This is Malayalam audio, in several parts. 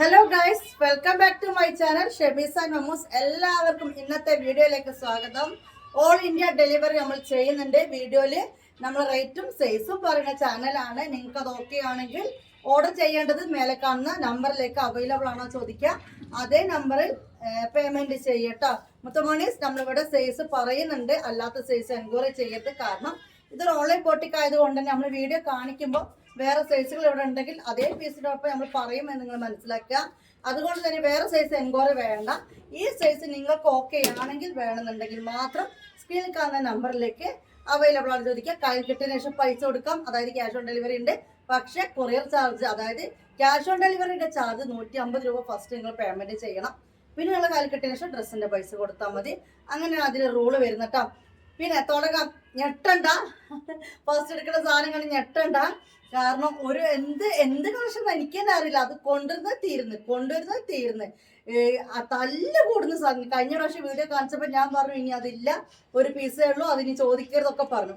Hello guys welcome back to my channel Shebees and momos എല്ലാവർക്കും ഇന്നത്തെ വീഡിയോയിലേക്ക് സ്വാഗതം. ഓൾ ഇന്ത്യ ഡെലിവറി നമ്മൾ ചെയ്യുന്നുണ്ട്. വീഡിയോയിൽ നമ്മൾ റേറ്റും സൈസും പറയുന്ന ചാനലാണ് നിങ്ങൾക്ക് അത് ഓക്കെ ആണെങ്കിൽ ഓർഡർ ചെയ്യേണ്ടത് മേലെ കാണുന്ന നമ്പറിലേക്ക് അവൈലബിൾ ആണോ ചോദിക്കുക. അതേ നമ്പറിൽ പേയ്മെന്റ് ചെയ്യട്ടോ. മുത്തമണീസ് നമ്മളിവിടെ സൈസ് പറയുന്നുണ്ട്. അല്ലാത്ത സൈസ് എൻക്വയറി ചെയ്യരുത്. കാരണം ഇതൊരു ഓൺലൈൻ ബോട്ടിക് ആയതുകൊണ്ട് തന്നെ നമ്മൾ വീഡിയോ കാണിക്കുമ്പോൾ വേറെ സൈസുകൾ ഇവിടെ ഉണ്ടെങ്കിൽ അതേ പീസിനൊപ്പം നമ്മൾ പറയുമെന്ന് നിങ്ങൾ മനസ്സിലാക്കുക. അതുകൊണ്ട് തന്നെ വേറെ സൈസ് എൻക്വയറി വേണ്ട. ഈ സൈസ് നിങ്ങൾക്ക് ഓക്കെ ആണെങ്കിൽ വേണമെന്നുണ്ടെങ്കിൽ മാത്രം സ്ക്രീനിൽ കാണുന്ന നമ്പറിലേക്ക് അവൈലബിൾ ആണ് ചോദിക്കുക. കയ്യിൽ കിട്ടിയതിനു ശേഷം പൈസ കൊടുക്കാം. അതായത് ക്യാഷ് ഓൺ ഡെലിവറി ഉണ്ട്. പക്ഷേ കൊറിയർ ചാർജ് അതായത് ക്യാഷ് ഓൺ ഡെലിവറിയുടെ ചാർജ് നൂറ്റി അമ്പത് രൂപ ഫസ്റ്റ് നിങ്ങൾ പേയ്മെന്റ് ചെയ്യണം. പിന്നെ നിങ്ങൾ കയ്യിൽ കിട്ടിയതിനു ശേഷം ഡ്രസ്സിന്റെ പൈസ കൊടുത്താൽ മതി. അങ്ങനെ അതിന് റൂൾ വരുന്നട്ടോ പിന്നെ തുടങ്ങാം. ഞെട്ടണ്ട. ഫസ്റ്റ് എടുക്കുന്ന സാധനങ്ങൾ ഞെട്ടണ്ട. കാരണം ഒരു എന്ത് എന്ത് കണക്ഷൻ എനിക്ക് തന്നെ അറിയില്ല. അത് കൊണ്ടുവരുന്നത് തീർന്ന് കൊണ്ടുവരുന്നത് തീർന്ന്. തല്ല് കൂടുന്ന സാധനം കഴിഞ്ഞ പ്രാവശ്യം വീഡിയോ കാണിച്ചപ്പോൾ ഞാൻ പറഞ്ഞു ഇനി അതില്ല. ഒരു പീസേ ഉള്ളൂ. അതിനി ചോദിക്കരുതൊക്കെ പറഞ്ഞു.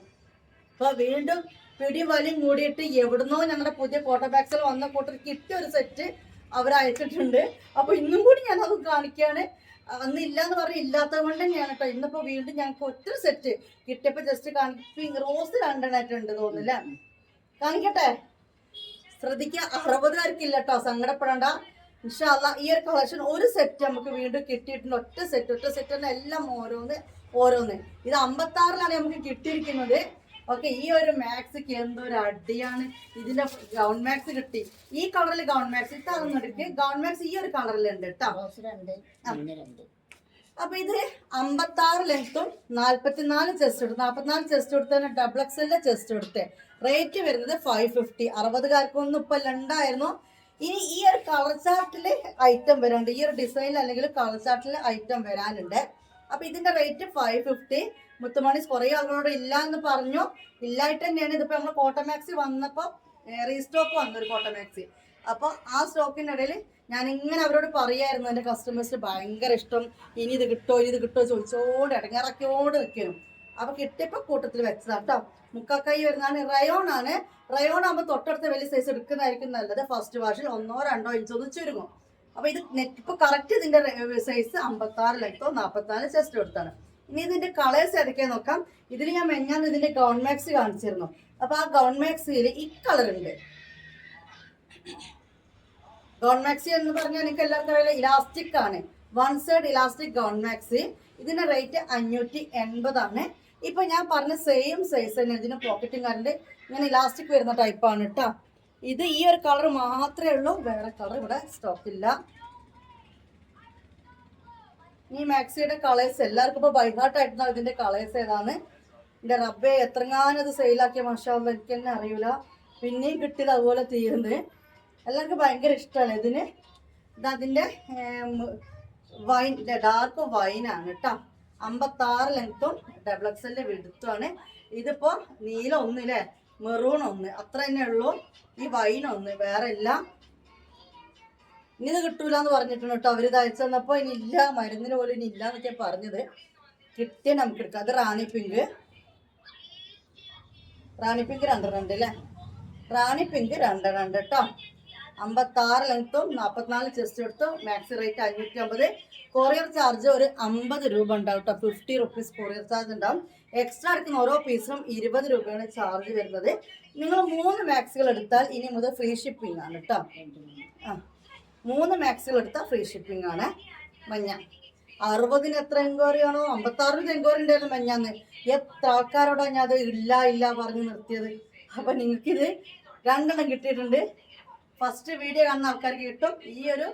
അപ്പൊ വീണ്ടും പിടിയും വലിയും കൂടിയിട്ട് എവിടുന്നോ ഞങ്ങളുടെ പുതിയ കോട്ട ബാഗ്സിൽ വന്ന കൂട്ടർ കിട്ടിയ ഒരു സെറ്റ് അവർ അയച്ചിട്ടുണ്ട് അപ്പൊ ഇന്നും കൂടി ഞാൻ അത് കാണിക്കുകയാണ് അന്ന് ഇല്ലാന്ന് പറഞ്ഞ ഇല്ലാത്തത് കൊണ്ട് തന്നെയാണ് കേട്ടോ ഇന്നിപ്പോ വീണ്ടും ഞങ്ങൾക്ക് ഒറ്റ സെറ്റ് കിട്ടിയപ്പോ ജസ്റ്റ് കാണിക്കും റോസ് രണ്ടെണ്ണായിട്ടുണ്ട് തോന്നുന്നില്ല കാണിക്കട്ടെ? ശ്രദ്ധിക്കുക അറുപതുകാർക്കില്ല കേട്ടോ സങ്കടപ്പെടണ്ട. ഇൻഷാല്ല ഈ ഒരു കളക്ഷൻ ഒരു സെറ്റ് നമുക്ക് വീണ്ടും കിട്ടിയിട്ടുണ്ട്. ഒറ്റ സെറ്റ് ഒറ്റ സെറ്റ് തന്നെ എല്ലാം ഓരോന്ന് ഓരോന്ന്. ഇത് അമ്പത്താറിലാണ് നമുക്ക് കിട്ടിയിരിക്കുന്നത്. ഓക്കെ ഈ ഒരു മാക്സിക്ക് എന്തൊരു അടിയാണ്. ഇതിന്റെ ഗൗൺ മാക്സ് കിട്ടി. ഈ കളറിൽ ഗൗൺ മാക്സ് ഇത്തറന്നിടയ്ക്ക് ഗൗൺ മാക്സ് ഈ ഒരു കളറിലുണ്ട് കേട്ടോ റോസ് രണ്ട് മഞ്ഞ രണ്ട് അപ്പൊ ഇത് അമ്പത്തി ആറ് ലെങ്ത്തും നാല്പത്തിനാല് ചെസ്റ്റ് എടുത്തു നാൽപ്പത്തിനാല് ചെസ്റ്റ് എടുത്തതിന് ഡബിൾ എക്സലിന്റെ ചെസ്റ്റ് എടുത്ത് റേറ്റ് വരുന്നത് ഫൈവ് ഫിഫ്റ്റി അറുപതുകാർക്കൊന്നും ഇപ്പൊ ഉണ്ടായിരുന്നു ഇനി ഈ ഒരു കളർ ചാർട്ടിൽ ഐറ്റം വരാനുണ്ട്. ഈ ഒരു ഡിസൈനിൽ അല്ലെങ്കിൽ കളർ ചാർട്ടിൽ ഐറ്റം വരാനുണ്ട്. അപ്പൊ ഇതിന്റെ റേറ്റ് ഫൈവ് ഫിഫ്റ്റി മുത്തുമണി കുറെ ആളുകളോട് ഇല്ല എന്ന് പറഞ്ഞു. ഇല്ലായിട്ട് തന്നെയാണ് ഇതിപ്പോ നമ്മൾ കോട്ടമാക്സി വന്നപ്പോ റീസ്റ്റോക്ക് വന്നൊരു കോട്ടമാക്സി അപ്പൊ ആ സ്റ്റോക്കിന്റെ ഇടയിൽ ഞാൻ ഇങ്ങനെ അവരോട് പറയായിരുന്നു എന്റെ കസ്റ്റമേഴ്സിന് ഭയങ്കര ഇഷ്ടം. ഇനി ഇത് കിട്ടോ ഇനി ഇത് കിട്ടോ ചോദിച്ചോട് ഇടങ്ങിറക്കിയോണ്ട് നിൽക്കണം അപ്പൊ കിട്ടിയപ്പോ കൂട്ടത്തിൽ വെച്ചതാണ് കേട്ടോ മുക്കാക്കൈ വരുന്നതാണ്. റയോൺ ആണ്. റയോൺ ആകുമ്പോൾ തൊട്ടടുത്ത വലിയ സൈസ് എടുക്കുന്നതായിരിക്കും നല്ലത്. ഫസ്റ്റ് വാഷിൽ ഒന്നോ രണ്ടോ ഇഞ്ചോ ഒന്ന് ചുരുങ്ങും. അപ്പൊ ഇത് നെറ്റ് ഇപ്പൊ കറക്റ്റ് ഇതിന്റെ സൈസ് അമ്പത്തി ആറ് ലെങ്തോ നാൽപ്പത്തിനാല് ചെസ്റ്റ് എടുത്താണ്. ഇനി ഇതിന്റെ കളേഴ്സ് ഏതൊക്കെയാ നോക്കാം. ഇതിൽ ഞാൻ മെഞ്ഞാന്ന് ഇതിന്റെ ഗൗൺ മാക്സ് കാണിച്ചിരുന്നു. അപ്പൊ ആ ഗൗൺ മാക്സിൽ ഈ കളർ ഉണ്ട്. ഗൗൺ മാക്സി എന്ന് പറഞ്ഞാൽ എനിക്ക് എല്ലാവർക്കും അറിയില്ല ഇലാസ്റ്റിക് ആണ്. One side elastic gown maxi ഇതിന്റെ റേറ്റ് അഞ്ഞൂറ്റി എൺപതാണ് ഇപ്പൊ ഞാൻ പറഞ്ഞ സെയിം സൈസ് തന്നെ ഇതിന് പോക്കറ്റും കറണ്ട് ഇങ്ങനെ ഇലാസ്റ്റിക് വരുന്ന ടൈപ്പാണ് കേട്ടോ ഇത് ഈ ഒരു കളർ മാത്രമേ ഉള്ളൂ വേറെ കളർ ഇവിടെ സ്റ്റോക്ക് ഇല്ല. ഈ മാക്സിയുടെ കളേഴ്സ് എല്ലാവർക്കും ബൈഹാർട്ട് ആയിട്ടുള്ള ഇതിന്റെ കളേഴ്സ് ഏതാണ്? എന്റെ റബ്ബെ എത്രങ്ങാനും ഇത് സെയിലാക്കിയ മാഷാവുള്ള എനിക്ക് തന്നെ അറിയൂല. പിന്നെയും കിട്ടിയത് അതുപോലെ തീരുന്നത്. എല്ലാവർക്കും ഭയങ്കര ഇഷ്ടമാണ് ഇതിന്. ഇത് അതിന്റെ വൈൻ ഡാർക്ക് വൈനാണ് കേട്ടോ. അമ്പത്താറ് ലെങ്ത്തും ഡബിൾ എക്സലിന്റെ വിടുത്തുമാണ് ഇതിപ്പോൾ നീല ഒന്നില്ലേ? മെറൂൺ ഒന്ന്. അത്ര തന്നെ ഉള്ളൂ. ഈ വൈൻ ഒന്ന് വേറെ ഇല്ല. ഇനി ഇത് കിട്ടൂല എന്ന് പറഞ്ഞിട്ടുണ്ട് കേട്ടോ. അവർ ഇത് അയച്ചു തന്നപ്പോൾ ഇനി ഇല്ല. മരുന്നിന് പോലും ഇനി ഇല്ല എന്നൊക്കെ പറഞ്ഞത്. കിട്ടിയ നമുക്ക് എടുക്കാം. അത് റാണി പിങ്ക്. റാണി പിങ്ക് രണ്ടെണ്ണം ഉണ്ട് അല്ലേ റാണി പിങ്ക് രണ്ടെണ്ണം ഉണ്ട് കേട്ടോ. അമ്പത്താറ് ലെങ്ത്തും നാൽപ്പത്തിനാല് ചെസ്റ്റ് എടുത്തു മാക്സി റേറ്റ് അഞ്ഞൂറ്റി അമ്പത് കൊറിയർ ചാർജ് ഒരു അമ്പത് രൂപ ഉണ്ടാവും കേട്ടോ ഫിഫ്റ്റി റുപ്പീസ് കൊറിയർ ചാർജ് ഉണ്ടാവും. എക്സ്ട്രാ എടുക്കുന്ന ഓരോ പീസിനും ഇരുപത് രൂപയാണ് ചാർജ് വരുന്നത്. നിങ്ങൾ മൂന്ന് മാക്സികൾ എടുത്താൽ ഇനി മുതൽ ഫ്രീ ഷിപ്പിംഗ് ആണ് കേട്ടോ ആ മൂന്ന് മാക്സികൾ എടുത്താൽ ഫ്രീ ഷിപ്പിംഗ് ആണ്. മഞ്ഞ. അറുപതിന് എത്ര എൻക്വയറി ആണോ അമ്പത്താറിന് എൻക്വയറി ഉണ്ടായിരുന്നു മഞ്ഞാന്ന്. എത്ര ആൾക്കാരോടാണ് ഞാൻ അത് ഇല്ല ഇല്ല പറഞ്ഞ് നിർത്തിയത്? അപ്പൊ നിങ്ങൾക്കിത് രണ്ടെണ്ണം കിട്ടിയിട്ടുണ്ട്. ഫസ്റ്റ് വീഡിയോ കാണുന്ന ആൾക്കാർക്ക് കിട്ടും. ഈ ഒരു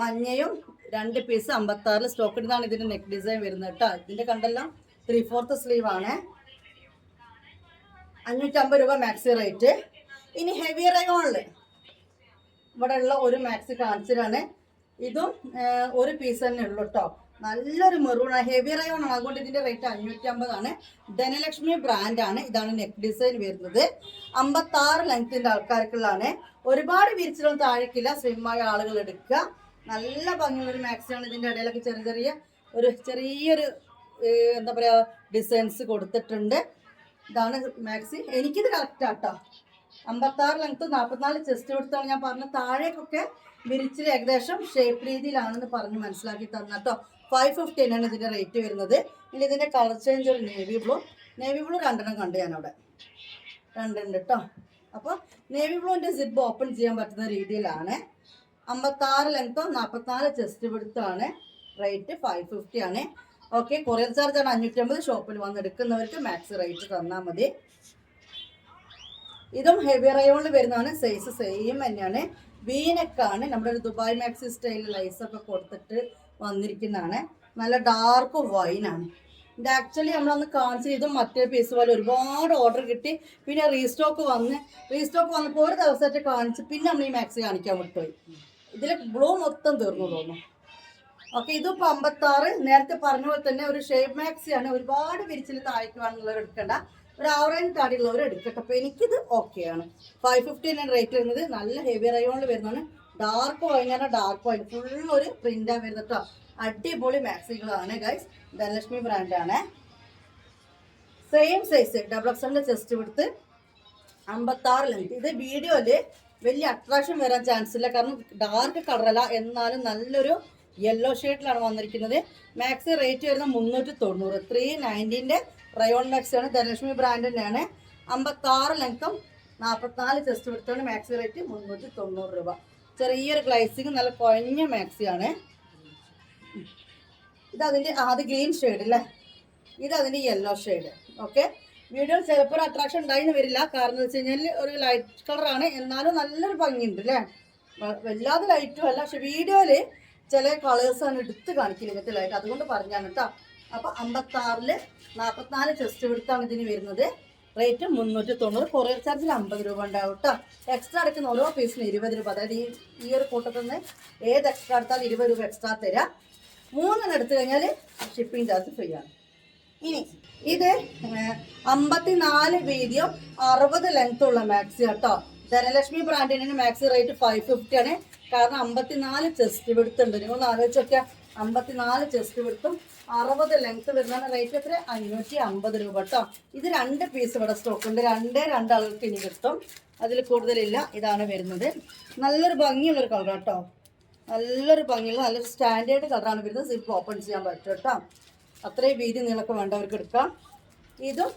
മഞ്ഞയും രണ്ട് പീസ് അമ്പത്താറിൽ സ്റ്റോക്ക് ഇടുന്നതാണ് ഇതിന്റെ നെക്ക് ഡിസൈൻ വരുന്നത് കേട്ടോ. ഇതിന്റെ കണ്ടെല്ലാം ത്രീ ഫോർത്ത് സ്ലീവ് ആണ്. അഞ്ഞൂറ്റമ്പത് രൂപ മാക്സി റേറ്റ് ഇനി ഹെവി റയോണിൽ ഇവിടെ ഉള്ള ഒരു മാക്സി കാണിച്ചിട്ടാണ് ഇതും ഒരു പീസ് തന്നെ ഉള്ളു കേട്ടോ. നല്ലൊരു മെറൂൺ ഹെവി റയോൺ ആണ്. അതുകൊണ്ട് ഇതിന്റെ റേറ്റ് അഞ്ഞൂറ്റി അമ്പതാണ് ധനലക്ഷ്മി ബ്രാൻഡാണ് ഇതാണ് നെക്ക് ഡിസൈൻ വരുന്നത്. അമ്പത്തി ആറ് ലെങ്ത്തിന്റെ ആൾക്കാർക്കുള്ളതാണ്. ഒരുപാട് വിരിച്ചിലൊന്നും താഴേക്കില്ല. സ്ലിമ്മായ ആളുകൾ എടുക്കുക. നല്ല ഭംഗിയുള്ള ഒരു മാക്സിയാണ് ഇതിന്റെ ഇടയിലൊക്കെ ചെറിയ ചെറിയ ഒരു ചെറിയൊരു എന്താ പറയാ ഡിസൈൻസ് കൊടുത്തിട്ടുണ്ട്. ഇതാണ് മാക്സി എനിക്കിത് കറക്റ്റ് ആട്ടോ. അമ്പത്താറ് ലെങ്ത് നാൽപ്പത്തിനാല് ചെസ്റ്റ് കൊടുത്താണ് ഞാൻ പറഞ്ഞ താഴേക്കൊക്കെ വിരിച്ചിൽ ഏകദേശം ഷേപ്പ് രീതിയിലാണെന്ന് പറഞ്ഞ് മനസ്സിലാക്കി തന്ന കേട്ടോ ഫിഫ്റ്റി തന്നെയാണ് ഇതിന്റെ റേറ്റ് വരുന്നത്. ഇനി ഇതിന്റെ കളർ ചേഞ്ച് ഒരു നേവി ബ്ലൂ നേവി ബ്ലൂ രണ്ടെണ്ണം കണ്ടു ഞാനവിടെ രണ്ടുണ്ട് കേട്ടോ അപ്പോൾ നേവി ബ്ലൂവിന്റെ സിബ് ഓപ്പൺ ചെയ്യാൻ പറ്റുന്ന രീതിയിലാണ്. അമ്പത്താറ് ലെങ്ത്തോ നാൽപ്പത്തിനാല് ചെസ്റ്റ് പിടുത്താണ് റേറ്റ് ഫൈവ് ഫിഫ്റ്റി ആണ്. ഓക്കെ കൊറിയർ ചാർജ് ആണ് അഞ്ഞൂറ്റമ്പത്. ഷോപ്പിൽ വന്ന് എടുക്കുന്നവർക്ക് മാക്സ് റേറ്റ് തന്നാൽ മതി. ഇതും ഹെവി റയോണിൽ വരുന്നതാണ്. സൈസ് സെയിം തന്നെയാണ്. വീനക്കാണ് നമ്മുടെ ഒരു ദുബായ് മാക്സി സ്റ്റൈലിൽ ലൈസൊക്കെ കൊടുത്തിട്ട് വന്നിരിക്കുന്നതാണ്. നല്ല ഡാർക്ക് വൈനാണ് ഇത് ആക്ച്വലി നമ്മളന്ന് കാണിച്ചു ചെയ്ത്. മറ്റേ പീസ് പോലെ ഒരുപാട് ഓർഡർ കിട്ടി. പിന്നെ റീസ്റ്റോക്ക് വന്ന്. റീസ്റ്റോക്ക് വന്നപ്പോൾ ഒരു ദിവസമായിട്ട് കാണിച്ച് പിന്നെ നമ്മൾ ഈ മാക്സി കാണിക്കാൻ വിട്ടുപോയി. ഇതിൽ ബ്ലൂ മൊത്തം തീർന്നു തോന്നുന്നു. ഓക്കെ ഇതിപ്പോൾ അമ്പത്താറ്. നേരത്തെ പറഞ്ഞ പോലെ തന്നെ ഒരു ഷേപ്പ് മാക്സിയാണ് ഒരുപാട് വിരിച്ചിൽ താഴേക്ക് വേണമെന്നുള്ളവർ എടുക്കണ്ട. ഒരു ആവറേജ് താടിയുള്ളവർ എടുക്കട്ടെ. അപ്പോൾ എനിക്കിത് ഓക്കെയാണ് ഫൈവ് ഫിഫ്റ്റീനാണ് റേറ്റ് വരുന്നത്. നല്ല ഹെവി റയോണിൽ വരുന്നതാണ്. ഡാർക്ക് വൈകാന ഡാർക്ക് വൈൻ ഫുൾ ഒരു പ്രിന്റാണ് വരുന്നത് കേട്ടോ അടിപൊളി മാക്സികളാണ് ഗൈസ് ധനലക്ഷ്മി ബ്രാൻഡാണ് സെയിം സൈസ് ഡബിൾ എക്സലിന്റെ ചെസ്റ്റ് കൊടുത്ത് അമ്പത്താറ് ലെങ്ത് ഇത് വീഡിയോയിൽ വലിയ അട്രാക്ഷൻ വരാൻ ചാൻസ് ഇല്ല. കാരണം ഡാർക്ക് കളറല്ല എന്നാലും നല്ലൊരു യെല്ലോ ഷെയ്ഡിലാണ് വന്നിരിക്കുന്നത്. മാക്സി റേറ്റ് വരുന്നത് മുന്നൂറ്റി തൊണ്ണൂറ് ത്രീ നയന്റീന്റെ റയോൺ മാക്സിയാണ് ധനലക്ഷ്മി ബ്രാൻഡ് തന്നെയാണ്. അമ്പത്താറ് ലെങ്ത്തും നാൽപ്പത്തിനാല് ചെസ്റ്റ് കൊടുത്താണ് മാക്സി റേറ്റ് മുന്നൂറ്റി തൊണ്ണൂറ് രൂപ. ചെറിയൊരു ഗ്ലൈസിങ് നല്ല കുഴഞ്ഞ മാക്സിയാണ്. ഇത് അതിന്റെ ആദ്യ ഗ്രീൻ ഷെയ്ഡ് അല്ലേ ഇത് അതിന്റെ യെല്ലോ ഷെയ്ഡ് ഓക്കെ വീഡിയോ ചിലപ്പോൾ ഒരു അട്രാക്ഷൻ ഉണ്ടായിന്ന് വരില്ല. കാരണം എന്ന് വെച്ച് കഴിഞ്ഞാൽ ഒരു ലൈറ്റ് കളറാണ് എന്നാലും നല്ലൊരു ഭംഗിയുണ്ട് അല്ലേ വല്ലാതെ ലൈറ്റും അല്ല. പക്ഷെ വീഡിയോയിൽ ചില കളേഴ്സാണ് എടുത്ത് കാണിക്കില്ല ഇങ്ങനത്തെ ലൈറ്റ് അതുകൊണ്ട് പറഞ്ഞാണ് കേട്ടോ അപ്പോൾ അമ്പത്താറിൽ നാൽപ്പത്തിനാല് ചെസ്റ്റ് എടുത്താണ് ഇതിന് വരുന്നത്. റേറ്റ് മുന്നൂറ്റി തൊണ്ണൂറ് കൊറിയർ ചാർജിൽ അമ്പത് രൂപ ഉണ്ടാവും കേട്ടോ എക്സ്ട്രാ അടയ്ക്കുന്ന ഓരോ പീസിന് ഇരുപത് രൂപ. അതായത് ഈ ഈ ഒരു കൂട്ടത്തിൽ നിന്ന് ഏത് എക്സ്ട്രാ എടുത്താലും ഇരുപത് രൂപ എക്സ്ട്രാ തരാം. മൂന്നെണ്ണം എടുത്തു കഴിഞ്ഞാൽ ഷിപ്പിംഗ് ചാർജ് ഫ്രീ ആണ്. ഇനി ഇത് അമ്പത്തിനാല് വീതിയും അറുപത് ലെങ്ത് ഉള്ള മാക്സി കേട്ടോ ധനലക്ഷ്മി ബ്രാൻഡിന് മാക്സി റേറ്റ് ഫൈവ് ഫിഫ്റ്റി ആണ്. കാരണം അമ്പത്തിനാല് ചെസ്റ്റ് വിടുത്തുണ്ട് നിങ്ങൾ ഒന്ന് ആലോചിച്ച് നോക്കിയാൽ അമ്പത്തിനാല് ചെസ്റ്റ് വിടുത്തും അറുപത് ലെങ്ത് വരുന്ന റേറ്റ് എത്ര അഞ്ഞൂറ്റി അമ്പത് രൂപ കേട്ടോ ഇത് രണ്ട് പീസ് ഇവിടെ സ്റ്റോക്ക് ഉണ്ട്. രണ്ടേ രണ്ട് ആളുകൾക്ക് ഇനി കിട്ടും. അതിൽ കൂടുതലില്ല. ഇതാണ് വരുന്നത്. നല്ലൊരു ഭംഗിയുള്ളൊരു കളർ കേട്ടോ നല്ലൊരു ഭംഗിയുള്ള നല്ലൊരു സ്റ്റാൻഡേർഡ് കളറാണ് വരുന്നത്. സിപ്പ് ഓപ്പൺ ചെയ്യാൻ പറ്റും കേട്ടോ അത്രയും വീതി നീളൊക്കെ വേണ്ടവർക്ക് എടുക്കാം. ഇതും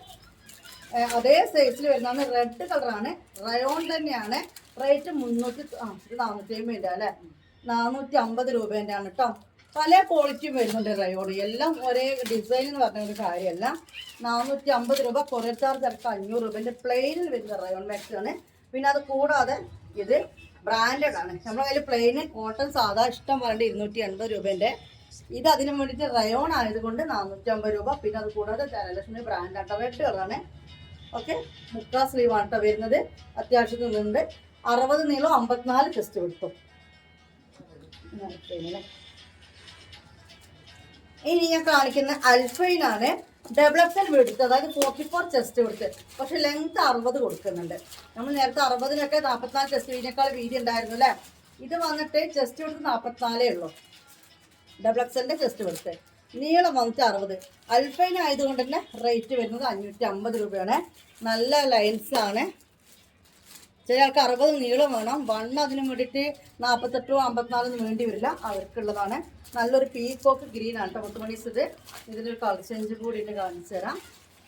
അതേ സൈസിൽ വരുന്നതാണ്. റെഡ് കളറാണ് റയോൺ തന്നെയാണ്. റേറ്റ് മുന്നൂറ്റി ആ നാനൂറ്റി അമ്പതിന്റെ അല്ലേ? നാനൂറ്റി അമ്പത് രൂപേന്റെ ആണ് കേട്ടോ പല ക്വാളിറ്റി വരുന്നുണ്ട് റയോൺ എല്ലാം ഒരേ ഡിസൈൻ എന്ന് പറഞ്ഞ ഒരു കാര്യമല്ല. നാനൂറ്റി അമ്പത് രൂപ കൊറിയർ ചാർജ് അടക്കം അഞ്ഞൂറ് രൂപേന്റെ പ്ലെയിനിൽ വരുന്ന റയോൺ മാക്സ് ആണ്. പിന്നെ അത് കൂടാതെ ഇത് ബ്രാൻഡഡ് ആണ്. നമ്മുടെ കയ്യിൽ പ്ലെയിന് കോട്ടൺ സാധാ ഇഷ്ടം പറഞ്ഞിട്ട് ഇരുന്നൂറ്റി എൺപത് രൂപേന്റെ ഇത് അതിനു വേണ്ടിയിട്ട് റയോൺ ആയതുകൊണ്ട് നാനൂറ്റി അമ്പത് രൂപ. പിന്നെ അത് കൂടാതെ ധനലക്ഷ്മി ബ്രാൻഡ് ആട്ട റെഡ് കളറാണ് ഓക്കെ മുക്കാ സ്ലീവ് ആട്ട ട്ടോ വരുന്നത്. അത്യാവശ്യത്തിൽ നിന്നുണ്ട് അറുപത് നീളം അമ്പത്തിനാല് ചെസ്റ്റ് കൊടുത്തു. ഇനി ഞാൻ കാണിക്കുന്ന ഡബിൾ എക്സൽ എടുത്ത് അതായത് ഫോർട്ടി ഫോർ ചെസ്റ്റ് കൊടുത്ത് പക്ഷെ ലെങ്ത് അറുപത് കൊടുക്കുന്നുണ്ട്. നമ്മൾ നേരത്തെ അറുപതിനൊക്കെ നാൽപ്പത്തിനാല് ചെസ്റ്റ് വീടിനേക്കാൾ വീതി ഉണ്ടായിരുന്നു അല്ലേ? ഇത് വന്നിട്ട് ചെസ്റ്റ് കൊടുത്ത് നാൽപ്പത്തിനാലേ ഉള്ളൂ. എക്സലിന്റെ ചെസ്റ്റ് കൊടുത്ത് നീളം വന്നിട്ട് അറുപത്. അൽഫൈൻ ആയതുകൊണ്ട് തന്നെ റേറ്റ് വരുന്നത് അഞ്ഞൂറ്റി അമ്പത് രൂപയാണ്. നല്ല ലൈൻസ് ആണ്. ചില ആൾക്ക് അറുപത് നീളം വേണം. വണ്ണം അതിന് വേണ്ടിയിട്ട് നാൽപ്പത്തെട്ടോ അമ്പത്തിനാലൊന്നും വേണ്ടി വരില്ല. അവർക്കുള്ളതാണ്. നല്ലൊരു പീക്കോക്ക് ഗ്രീൻ ആണ് കേട്ടോ മുത്തുമണീസ് ഇത് ഇതിലൊരു കളർ ചേഞ്ച് കൂടി ഇട്ട് കാണിച്ചു തരാം.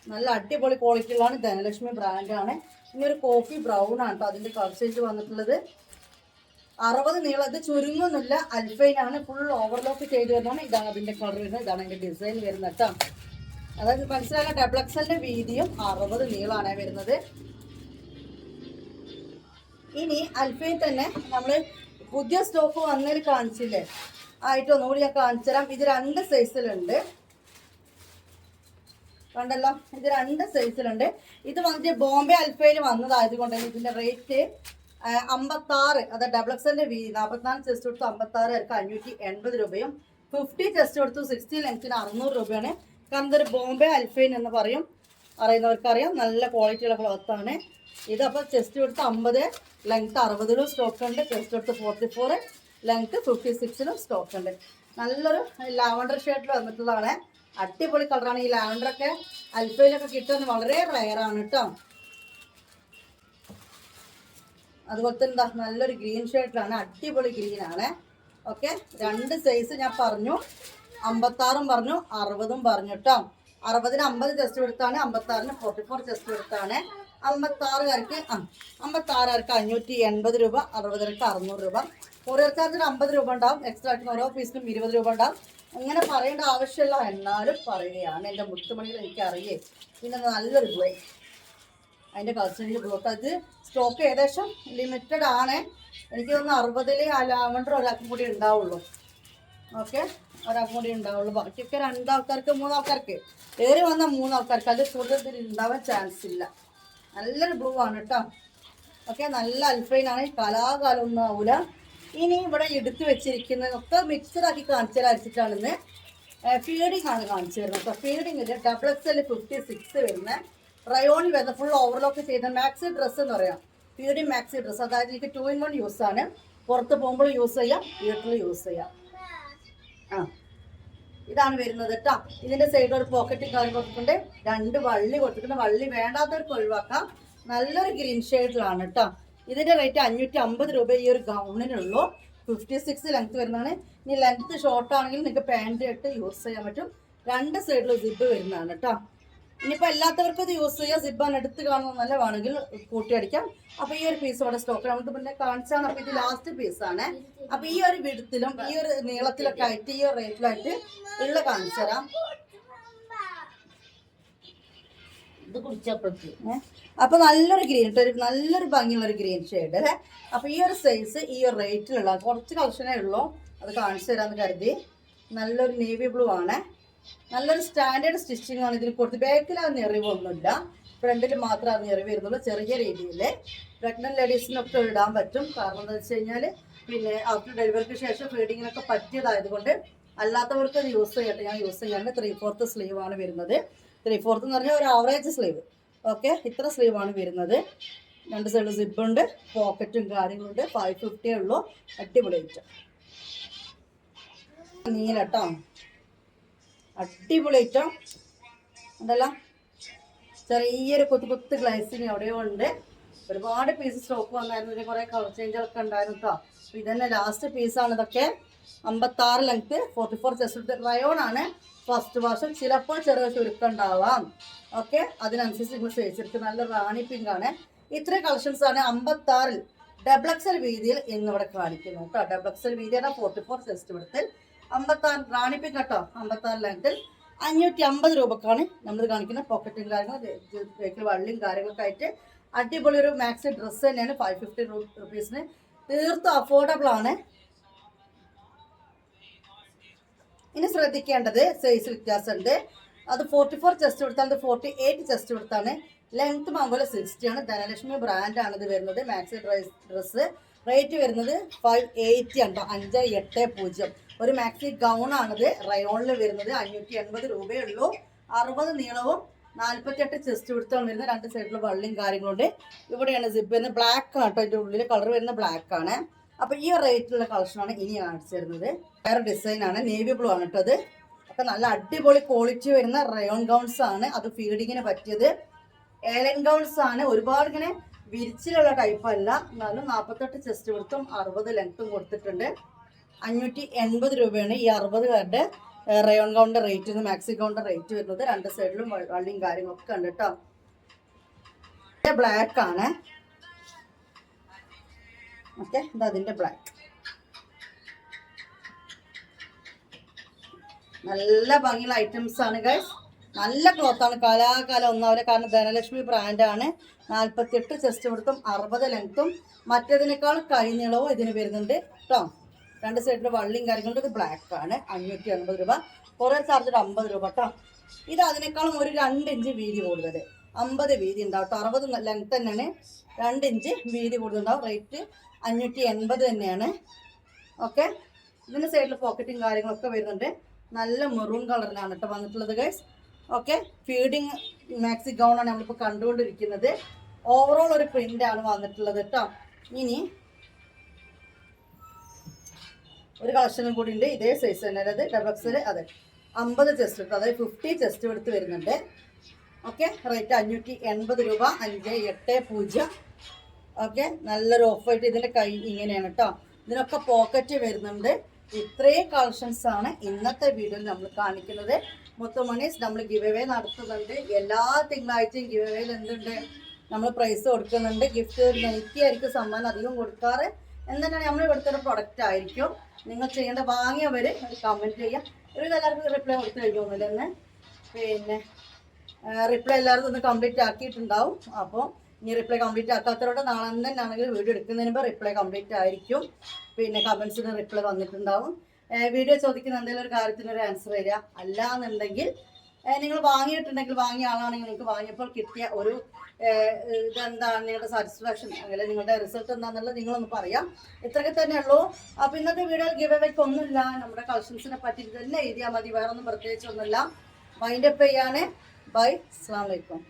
നല്ല അടിപൊളി ക്വാളിറ്റിയുള്ളതാണ് ധനലക്ഷ്മി ബ്രാൻഡാണ് ഇനി ഒരു കോഫി ബ്രൗൺ ആണ് കേട്ടോ അതിന്റെ കളർ ചേഞ്ച് വന്നിട്ടുള്ളത്. അറുപത് നീളം. ഇത് ചുരുങ്ങുന്നില്ല. അൽഫൈനാണ് ഫുൾ ഓവർലോക്ക് ചെയ്ത് വരുന്നതാണ്. ഇതാണ് അതിന്റെ കളർ വരുന്നത്. ഇതാണ് അതിന്റെ ഡിസൈൻ വരുന്നത് കേട്ടോ അതായത് മനസ്സിലാക്കാം ഡബിൾ എക്സലിന്റെ വീതിയും അറുപത് നീളമാണ് വരുന്നത്. ഇനി അല്പയിൽ തന്നെ നമ്മൾ പുതിയ സ്റ്റോക്ക് വന്നതിൽ കാണിച്ചില്ലേ? ആയിട്ട് ഒന്നുകൂടി ഞാൻ കാണിച്ചു തരാം ഇത് രണ്ട് സൈസിലുണ്ട് കണ്ടല്ലോ? ഇത് രണ്ട് സൈസിലുണ്ട് ഇത് വന്നിട്ട് ബോംബെ അൽഫയിൽ വന്നതായതുകൊണ്ട് തന്നെ ഇതിന്റെ റേറ്റ് അമ്പത്താറ് അത് ഡബിൾ എക്സലിന്റെ വീ നാൽപ്പത്തിനാല് ചെസ്റ്റ് കൊടുത്തു അമ്പത്താറ് പേർക്ക് അഞ്ഞൂറ്റി എൺപത് രൂപയും ഫിഫ്റ്റി ചെസ്റ്റ് കൊടുത്തു സിക്സ്റ്റി ലെങ്ത്തിന് അറുന്നൂറ് രൂപയാണ്. കാരണം ഇതൊരു ബോംബെ അൽഫൈൻ എന്ന് പറയും. അറിയുന്നവർക്കറിയാം നല്ല ക്വാളിറ്റിയുള്ള ക്ലോത്താണ് ഇതപ്പോൾ ചെസ്റ്റ് കൊടുത്ത് അമ്പത് ലെങ്ത് അറുപതിലും സ്റ്റോക്ക് ഉണ്ട്. ചെസ്റ്റ് കൊടുത്ത് ഫോർട്ടി ഫോർ ലെങ്ത് ഫിഫ്റ്റി സിക്സിലും സ്റ്റോക്ക് ഉണ്ട്. നല്ലൊരു ലാവണ്ടർ ഷേഡിൽ വന്നിട്ടുള്ളതാണ്. അടിപൊളി കളറാണ് ഈ ലാവണ്ടറൊക്കെ അൽഫയിലൊക്കെ കിട്ടുന്നത് വളരെ റയറാണ് കേട്ടോ അതുപോലെ തന്നെ എന്താ നല്ലൊരു ഗ്രീൻ ഷർട്ടിലാണ് അടിപൊളി ഗ്രീനാണ് ഓക്കെ രണ്ട് സൈസ് ഞാൻ പറഞ്ഞു. അമ്പത്താറും പറഞ്ഞു. അറുപതും പറഞ്ഞു കേട്ടോ അറുപതിന് അമ്പത് ചെസ്റ്റ് എടുത്താണ്. അമ്പത്താറിന് ഫോർട്ടി ഫോർ ചെസ്റ്റ് എടുത്താണ്. അമ്പത്താറുകാർക്ക് ആ അമ്പത്താറുകാർക്ക് അഞ്ഞൂറ്റി എൺപത് രൂപ അറുപതുകാർക്ക് അറുന്നൂറ് രൂപ. കൊറിയർ ചാർജിന് അമ്പത് രൂപ ഉണ്ടാവും. എക്സ്ട്രാ ആയിട്ട് ഓരോ പീസിനും ഇരുപത് രൂപ ഉണ്ടാവും. അങ്ങനെ പറയേണ്ട ആവശ്യമില്ല എന്നാലും പറയുകയാണ്. എന്റെ മുത്തുമണികൾ എനിക്ക് അറിയേ പിന്നെ നല്ലൊരു ഗ്ലേ അതിന്റെ കളക്ഷനിൽ ബ്ലോക്ക് അത് സ്റ്റോക്ക് ഏകദേശം ലിമിറ്റഡ് ആണ്. എനിക്ക് തോന്നുന്നു അറുപതിൽ ലാവണ്ടർ ഒരാൾക്കും കൂടി ഉണ്ടാവുള്ളൂ. ഓക്കെ ഒരാൾക്കും കൂടി ഉണ്ടാവുള്ളൂ. ബാക്കിയൊക്കെ രണ്ടാൾക്കാർക്ക് മൂന്നാൾക്കാർക്ക്. ഏറി വന്ന മൂന്നാൾക്കാർക്ക്. അത് കൂടുതൽ ഉണ്ടാവാൻ ചാൻസ് ഇല്ല. നല്ലൊരു ബ്ലൂ ആണ് കേട്ടോ ഓക്കെ നല്ല അൽഫൈനാണ് കലാകാലം ഒന്നും ആവൂല. ഇനി ഇവിടെ എടുത്തു വെച്ചിരിക്കുന്നതൊക്കെ മിക്സഡാക്കി കാണിച്ചു തരാച്ചിട്ടാണെന്ന് ഫീഡിംഗ് ആണ് കാണിച്ചു തരുന്നത് കേട്ടോ ഫീഡിങ്ങിൽ double X L fifty six വരുന്ന. റയോണിൽ വരുന്ന ഫുൾ ഓവർലോക്ക് ചെയ്ത മാക്സി ഡ്രസ്സ് എന്ന് പറയാം. ഫീഡിങ് മാക്സി ഡ്രസ്സ് അതായത് എനിക്ക് ടു ഇൻ വൺ യൂസ് ആണ്. പുറത്ത് പോകുമ്പോൾ യൂസ് ചെയ്യാം വീട്ടിൽ യൂസ് ചെയ്യാം. ആ. ഇതാണ് വരുന്നത് കേട്ടോ ഇതിന്റെ സൈഡിൽ ഒരു പോക്കറ്റ് കാര്യം കൊടുത്തിട്ടുണ്ട്. രണ്ട് വള്ളി കൊടുത്തിട്ടുണ്ട്. വള്ളി വേണ്ടാത്തവർക്ക് ഒഴിവാക്കാം. നല്ലൊരു ഗ്രീൻ ഷെയ്ഡിലാണ് കേട്ടോ ഇതിന്റെ റേറ്റ് അഞ്ഞൂറ്റി അമ്പത് രൂപ ഈ ഒരു ഗൗണിനുള്ളൂ ഫിഫ്റ്റി സിക്സ് ലെങ്ത് വരുന്നതാണ്. ഇനി ലെങ്ത് ഷോർട്ട് ആണെങ്കിൽ നിങ്ങൾക്ക് പാന്റ് ഇട്ട് യൂസ് ചെയ്യാൻ പറ്റും. രണ്ട് സൈഡിലും സിബ് വരുന്നതാണ് കേട്ടോ ഇനിയിപ്പോൾ എല്ലാത്തവർക്കും ഇത് യൂസ് ചെയ്യാം. സിബാൻ എടുത്ത് കാണുന്നതല്ല വേണമെങ്കിൽ കൂട്ടിയടിക്കാം അപ്പോൾ ഈ ഒരു പീസ് ഇവിടെ സ്റ്റോക്ക് നമുക്ക് പിന്നെ കാണിച്ചാണ്. അപ്പോൾ ഇത് ലാസ്റ്റ് പീസാണ് അപ്പോൾ ഈ ഒരു വിടുത്തിലും ഈ ഒരു നീളത്തിലൊക്കെ ആയിട്ട് ഈ ഒരു റേറ്റിലായിട്ട് ഉള്ള കാണിച്ചു തരാം. ഇത് കുടിച്ചപ്പോഴേക്ക്. ഏ? അപ്പൊ നല്ലൊരു ഗ്രീൻ ഒരു നല്ലൊരു ഭംഗിയുള്ള ഒരു ഗ്രീൻ ഷെയ്ഡ് അല്ലേ? അപ്പൊ ഈ ഒരു സൈസ് ഈ ഒരു റേറ്റിലുള്ള കുറച്ച് കളക്ഷനേ ഉള്ളൂ. അത് കാണിച്ചു തരാന്ന് കരുതി. നല്ലൊരു നേവി ബ്ലൂ ആണ്. നല്ലൊരു സ്റ്റാൻഡേർഡ് സ്റ്റിച്ചിങ് ആണ് ഇതിൽ കൊടുത്ത്. ബാക്കിൽ ആ നിറവൊന്നുമില്ല ഫ്രണ്ടിൽ മാത്രം ആ നിറവ് വരുന്നുള്ളൂ. ചെറിയ രീതിയിൽ പ്രഗ്നന്റ് ലേഡീസിനൊക്കെ ഇടാൻ പറ്റും. കാരണം എന്താ വെച്ച് കഴിഞ്ഞാൽ പിന്നെ ആഫ്റ്റർ ഡെലിവറിക്ക് ശേഷം ഫീഡിങ്ങിനൊക്കെ പറ്റിയതായതുകൊണ്ട് അല്ലാത്തവർക്ക് അത് യൂസ് ചെയ്യട്ടെ. ഞാൻ യൂസ് ചെയ്യാണ്ട് ത്രീ ഫോർത്ത് സ്ലീവ് ആണ് വരുന്നത്. ത്രീ ഫോർത്ത് എന്ന് പറഞ്ഞാൽ ഒരു ആവറേജ് സ്ലീവ് ഓക്കെ ഇത്ര സ്ലീവ് ആണ് വരുന്നത്. രണ്ട് സൈഡ് സിബ് ഉണ്ട്. പോക്കറ്റും കാര്യങ്ങളുണ്ട് ഫൈവ് ഫിഫ്റ്റിയേ ഉള്ളൂ. അടിപൊളി ഐറ്റം നീലട്ടോ അടിപൊളി ഐറ്റം ഉണ്ടല്ലോ ചെറിയൊരു കൊത്ത് കൊത്ത് ഗ്ലൈസിങ് എവിടെയോ ഉണ്ട്. ഒരുപാട് പീസ് സ്റ്റോക്ക് വന്നായിരുന്നു. ഇതിന് കുറേ കളർ ചേഞ്ചുകളൊക്കെ ഉണ്ടായിരുന്നു കേട്ടോ അപ്പോൾ ഇതന്നെ ലാസ്റ്റ് പീസാണ് ഇതൊക്കെ. അമ്പത്താറ് length forty four chest rayon ആണ്. ഫസ്റ്റ് വാഷം ചിലപ്പോൾ ചെറിയ ചുരുക്കം ഉണ്ടാവാം. ഓക്കെ അതിനനുസരിച്ച് നിങ്ങൾ ചേച്ചിരിക്കും നല്ല റാണി പിങ്ക് ആണ്. ഇത്രയും കളക്ഷൻസ് ആണ് അമ്പത്താറിൽ ഡബിൾ എക്സൽ വീതിയിൽ ഇന്നിവിടെ കാണിക്കുന്നു കേട്ടോ ഡബിൾ എക്സൽ വീതിയാണ് ഫോർട്ടി ഫോർ ചെസ്റ്റ് വിടത്തിൽ അമ്പത്താറ് റാണിപ്പിക്ക് കേട്ടോ അമ്പത്താറ് ലെങ്ത്തിൽ അഞ്ഞൂറ്റി അമ്പത് രൂപക്കാണ് നമ്മൾ കാണിക്കുന്ന പോക്കറ്റും കാര്യങ്ങളും വള്ളിയും കാര്യങ്ങളൊക്കെ ആയിട്ട് അടിപൊളി ഒരു മാക്സി ഡ്രസ്സ് തന്നെയാണ് ഫൈവ് ഫിഫ്റ്റി റുപ്പീസിന് തീർത്തും അഫോർഡബിൾ ആണ്. ഇനി ശ്രദ്ധിക്കേണ്ടത് സൈസ് വ്യത്യാസമുണ്ട്. അത് ഫോർട്ടി ഫോർ ചെസ്റ്റ് കൊടുത്താൽ അത് ഫോർട്ടി എയ്റ്റ് ചെസ്റ്റ് കൊടുത്താണ്. ലെങ്ത് മാങ്കുല സിക്സ്റ്റി ആണ്. ധനലക്ഷ്മി ബ്രാൻഡാണ് ഇത് വരുന്നത് മാക്സി ഡ്രസ് ഡ്രസ്സ് റേറ്റ് വരുന്നത് ഫൈവ് എയ്റ്റി ആണ്. അഞ്ച് എട്ട് പൂജ്യം. ഒരു മാക്സി ഗൗൺ ആണത്. റയോണിൽ വരുന്നത് അഞ്ഞൂറ്റി എൺപത് രൂപയേ ഉള്ളൂ. അറുപത് നീളവും നാൽപ്പത്തിയെട്ട് ചെസ്റ്റ് കൊടുത്താണ് വരുന്നത് രണ്ട് സൈഡിൽ വള്ളിയും കാര്യങ്ങളുണ്ട് ഇവിടെയാണ് സിബ് വരുന്നത്. ബ്ലാക്ക് ആണ് കേട്ടോ അതിന്റെ ഉള്ളിൽ കളർ വരുന്ന ബ്ലാക്ക് ആണ്. അപ്പോൾ ഈ റേറ്റിലുള്ള കളക്ഷനാണ് ഇനി കാണിച്ചു തരുന്നത്. വേറെ ഡിസൈൻ ആണ്. നേവി ബ്ലൂ ആണ് കേട്ടോ അത് നല്ല അടിപൊളി ക്വാളിറ്റി വരുന്ന റയോൺ ഗൗൺസ് ആണ്. അത് ഫീഡിങ്ങിന് പറ്റിയത്. ഏലൻ ഗൗൺസ് ആണ്. ഒരുപാട് ഇങ്ങനെ വിരിച്ചിലുള്ള ടൈപ്പ് അല്ല. എന്നാലും നാൽപ്പത്തെട്ട് ചെസ്റ്റ് കൊടുത്തും അറുപത് ലെങ്ത്തും കൊടുത്തിട്ടുണ്ട്. അഞ്ഞൂറ്റി എൺപത് രൂപയാണ് ഈ അറുപത് കാരുടെ rayon counter rate maxi counter rate വരുന്നത്. രണ്ട് സൈഡിലും വള്ളിയും കാര്യങ്ങളൊക്കെ ഉണ്ട് കേട്ടോ ബ്ലാക്ക് ആണ്. ഓക്കെ ഇത് അതിന്റെ ബ്ലാക്ക് നല്ല ഭംഗിയുള്ള ഐറ്റംസ് ആണ് ഗൈസ് നല്ല ക്ലോത്ത് ആണ്. കാലാകാലം കാരണം ധനലക്ഷ്മി ബ്രാൻഡാണ് നാൽപ്പത്തിയെട്ട് ചെസ്റ്റ് വിടുത്തും അറുപത് ലെങ്ത്തും മറ്റേതിനേക്കാൾ കൈനീളവും ഇതിന് വരുന്നുണ്ട് കേട്ടോ രണ്ട് സൈഡിൽ വള്ളിയും കാര്യങ്ങളും ഇത് ബ്ലാക്ക് ആണ്. അഞ്ഞൂറ്റി അൻപത് രൂപ. കുറേ ചാർജ് അമ്പത് രൂപ കേട്ടോ ഇത് അതിനേക്കാളും ഒരു രണ്ട് ഇഞ്ച് വീതി കൂടുതൽ അമ്പത് വീതി ഉണ്ടാവും അറുപത് ലെങ്ത് തന്നെയാണ്. രണ്ട് ഇഞ്ച് വീതി കൂടുതലുണ്ടാവും റേറ്റ് അഞ്ഞൂറ്റി എൺപത് തന്നെയാണ്. ഓക്കെ ഇതിന്റെ സൈഡിൽ പോക്കറ്റും കാര്യങ്ങളൊക്കെ വരുന്നുണ്ട്. നല്ല മെറൂൺ കളറിലാണ് കേട്ടോ വന്നിട്ടുള്ളത് guys okay feeding maxi gown ആണ് നമ്മളിപ്പോൾ കണ്ടുകൊണ്ടിരിക്കുന്നത്. ഓവറോൾ ഒരു പ്രിന്റ് ആണ് വന്നിട്ടുള്ളത് കേട്ടോ ഇനി ഒരു കളക്ഷനും കൂടി ഉണ്ട്. ഇതേ സൈസ് തന്നെ അതായത് ഡബക്സിൽ അതെ. അമ്പത് ചെസ്റ്റ് എടുത്ത് അതായത് ഫിഫ്റ്റി ചെസ്റ്റ് എടുത്ത് വരുന്നുണ്ട്. ഓക്കെ റേറ്റ് അഞ്ഞൂറ്റി എൺപത് രൂപ. അഞ്ച് എട്ട് പൂജ്യം. ഓക്കെ നല്ലൊരു ഓഫായിട്ട് ഇതിന്റെ കൈ ഇങ്ങനെയാണ് കേട്ടോ ഇതിനൊക്കെ പോക്കറ്റ് വരുന്നുണ്ട്. ഇത്രയും കളക്ഷൻസ് ആണ് ഇന്നത്തെ വീഡിയോയിൽ നമ്മൾ കാണിക്കുന്നത്. മുത്തുമണീസ് നമ്മൾ ഗിവ് അവേ നടത്തുന്നുണ്ട്. എല്ലാ തിങ്കളാഴ്ചയും ഗിവ് അവേയിൽ എന്തുണ്ട്? നമ്മൾ പ്രൈസ് കൊടുക്കുന്നുണ്ട്. ഗിഫ്റ്റ് നെയ്റ്റി ആയിരിക്കും സമ്മാനം അധികം കൊടുക്കാറ്. എന്താണ് നമ്മൾ ഇവിടുത്തെ പ്രൊഡക്റ്റ് ആയിരിക്കും. നിങ്ങൾ ചെയ്യേണ്ട വാങ്ങിയവർ കമന്റ് ചെയ്യാം. ഒരു എല്ലാവർക്കും റിപ്ലൈ കൊടുത്തു കഴിഞ്ഞോന്നില്ല എന്ന് പിന്നെ റിപ്ലൈ എല്ലാവർക്കും ഒന്ന് കംപ്ലീറ്റ് ആക്കിയിട്ടുണ്ടാവും. അപ്പോൾ ഇനി റിപ്ലൈ കംപ്ലീറ്റ് ആക്കാത്തവരോട് നാളെ തന്നെ ആണെങ്കിൽ വീഡിയോ എടുക്കുന്നതിന് മുമ്പ് റിപ്ലൈ കംപ്ലീറ്റ് ആയിരിക്കും. പിന്നെ കമൻസിന് റിപ്ലൈ വന്നിട്ടുണ്ടാവും. വീഡിയോ ചോദിക്കുന്ന എന്തെങ്കിലും ഒരു കാര്യത്തിന് ഒരു ആൻസർ തരിക അല്ല എന്നുണ്ടെങ്കിൽ നിങ്ങൾ വാങ്ങിയിട്ടുണ്ടെങ്കിൽ വാങ്ങിയ ആളാണെങ്കിൽ നിങ്ങൾക്ക് വാങ്ങിയപ്പോൾ കിട്ടിയ ഒരു ഇതെന്താണ് നിങ്ങളുടെ സാറ്റിസ്ഫാക്ഷൻ അല്ലെങ്കിൽ നിങ്ങളുടെ റിസൾട്ട് എന്താണെന്നുള്ളത് നിങ്ങളൊന്ന് പറയാം. ഇത്രയൊക്കെ തന്നെ ഉള്ളൂ. അപ്പോൾ ഇന്നത്തെ വീഡിയോ ഗിവ് അവേക്ക് ഒന്നുമില്ല. നമ്മുടെ കളക്ഷൻസിനെ പറ്റി തന്നെ എഴുതിയാൽ മതി. വേറൊന്നും പ്രത്യേകിച്ചൊന്നുമില്ല മൈൻഡപ്പ് ചെയ്യാണ്. ബൈ അസ്സാം വലൈക്കും